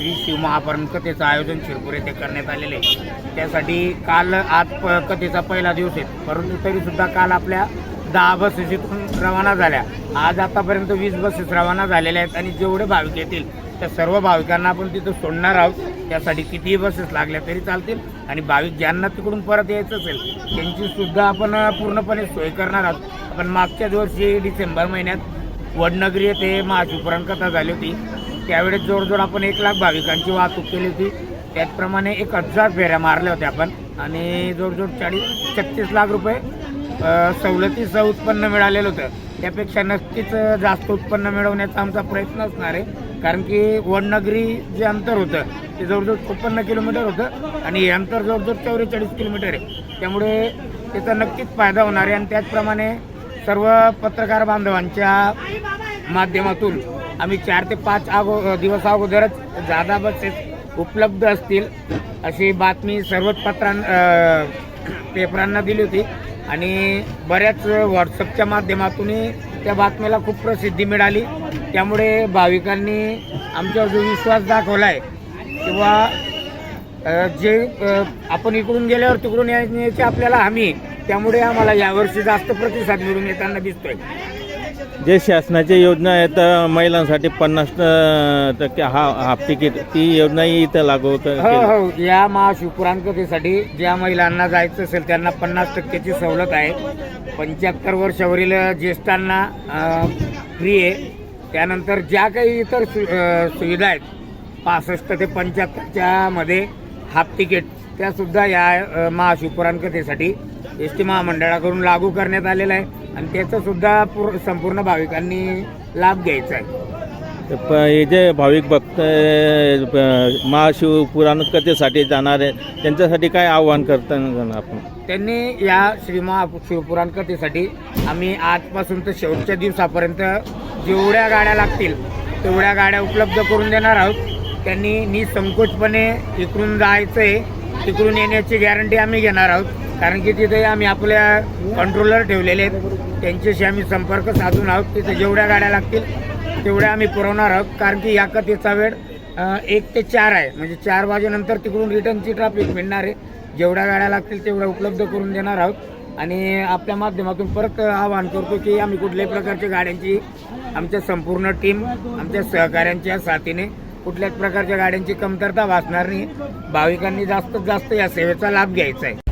श्री शिवमहापरण कथेचं आयोजन शिरपूर येथे करण्यात आलेले आहे. त्यासाठी काल आज प कथेचा पहिला दिवस आहे. परंतु तरीसुद्धा काल आपल्या दहा बसेस इथून रवाना झाल्या. आज आतापर्यंत वीस बसेस रवाना झालेल्या आहेत आणि जेवढे भाविक येतील त्या सर्व भाविकांना आपण तिथं सोडणार आहोत. त्यासाठी कितीही बसेस लागल्या तरी चालतील आणि भाविक ज्यांना तिकडून परत यायचं असेल त्यांचीसुद्धा आपण पूर्णपणे सोय करणार आहोत. आपण मागच्याच वर्षी डिसेंबर महिन्यात वडनगरी येथे महाशिवपुराण कथा झाली होती. त्यावेळेस जवळजवळ आपण एक लाख भाविकांची वाहतूक केली होती. त्याचप्रमाणे एक हजार फेऱ्या मारल्या होत्या आपण. आणि जवळजवळ चाळीस छत्तीस लाख रुपये सवलतीसह सवलतीचं उत्पन्न मिळालेलं होतं. त्यापेक्षा नक्कीच जास्त उत्पन्न मिळवण्याचा आमचा प्रयत्न असणार आहे. कारण की वडनगरी जे अंतर होतं ते जवळजवळ छप्पन्न किलोमीटर होतं. आणि हे अंतर जवळजवळ चौवेचाळीस किलोमीटर आहे. त्यामुळे त्याचा नक्कीच फायदा होणार आहे. आणि त्याचप्रमाणे सर्व पत्रकार बांधवांच्या माध्यमातून आम्ही चार ते पाच अगो दिवस अगोदरच जादा बसेस उपलब्ध असतील अशी बातमी सर्वच पत्रां पेपरांना दिली होती. आणि बऱ्याच व्हॉट्सअपच्या माध्यमातूनही त्या बातमीला खूप प्रसिद्धी मिळाली. त्यामुळे भाविकांनी आमच्यावर जो विश्वास दाखवला आहे किंवा जे आपण इकडून गेल्यावर तिकडून येण्याची आपल्याला हमी त्यामुळे आम्हाला यावर्षी जास्त प्रतिसाद मिळून येताना दिसतोय. जे शासनाच्या योजना आहेत महिलांसाठी पन्नास टक्के हा हाफ तिकीट ती योजनाही इथं लागू होत हो हो. या महाशिवपुराण कथेसाठी ज्या महिलांना जायचं असेल त्यांना पन्नास टक्क्याची सवलत आहे. पंच्याहत्तर वर्षावरील ज्येष्ठांना फ्री आहे. त्यानंतर ज्या काही इतर सु अ, सुविधा आहेत पासष्ट ते पंच्याहत्तरच्या मध्ये हाफ तिकीट त्यासुद्धा या अ, महाशिवपुराण कथेसाठी एस टी महामंडळाकडून लागू करण्यात आलेलं आहे आणि त्याचा सुद्धा पूर संपूर्ण भाविकांनी लाभ घ्यायचा आहे. प- हे जे भाविक भक्त अ, महाशिव पुराण कथेसाठी जाणार आहे त्यांच्यासाठी काय आव्हान करताना आपण? त्यांनी या श्री महा शिवपुराण कथेसाठी आम्ही आजपासून तर शेवटच्या दिवसापर्यंत जेवढ्या गाड्या लागतील तेवढ्या गाड्या उपलब्ध करून देणार आहोत. त्यांनी निसंकोचपणे इकडून जायचं आहे तिकडून येण्याची गॅरंटी आम्ही घेणार आहोत. कारण की तिथे आम्ही आपल्या कंट्रोलर ठेवलेले आहेत. त्यांच्याशी आम्ही संपर्क साधून आहोत. तिथे जेवढ्या गाड्या लागतील तेवढ्या आम्ही पुरवणार आहोत. कारण की या कथेचा वेळ एक ते चार आहे. म्हणजे चार वाजेनंतर तिकडून रिटर्नची ट्रॅफिक मिळणार आहे. जेवढ्या गाड्या लागतील तेवढ्या उपलब्ध करून देणार आहोत. आणि आपल्या माध्यमातून परत आवाहन करतो की आम्ही कुठल्याही प्रकारच्या गाड्यांची आमच्या संपूर्ण टीम आमच्या सहकाऱ्यांच्या साथीने कुठल्याच प्रकारच्या गाड्यांची कमतरता भासणार नाही. भाविकांनी जास्तीत जास्त या सेवेचा लाभ घ्यायचा आहे.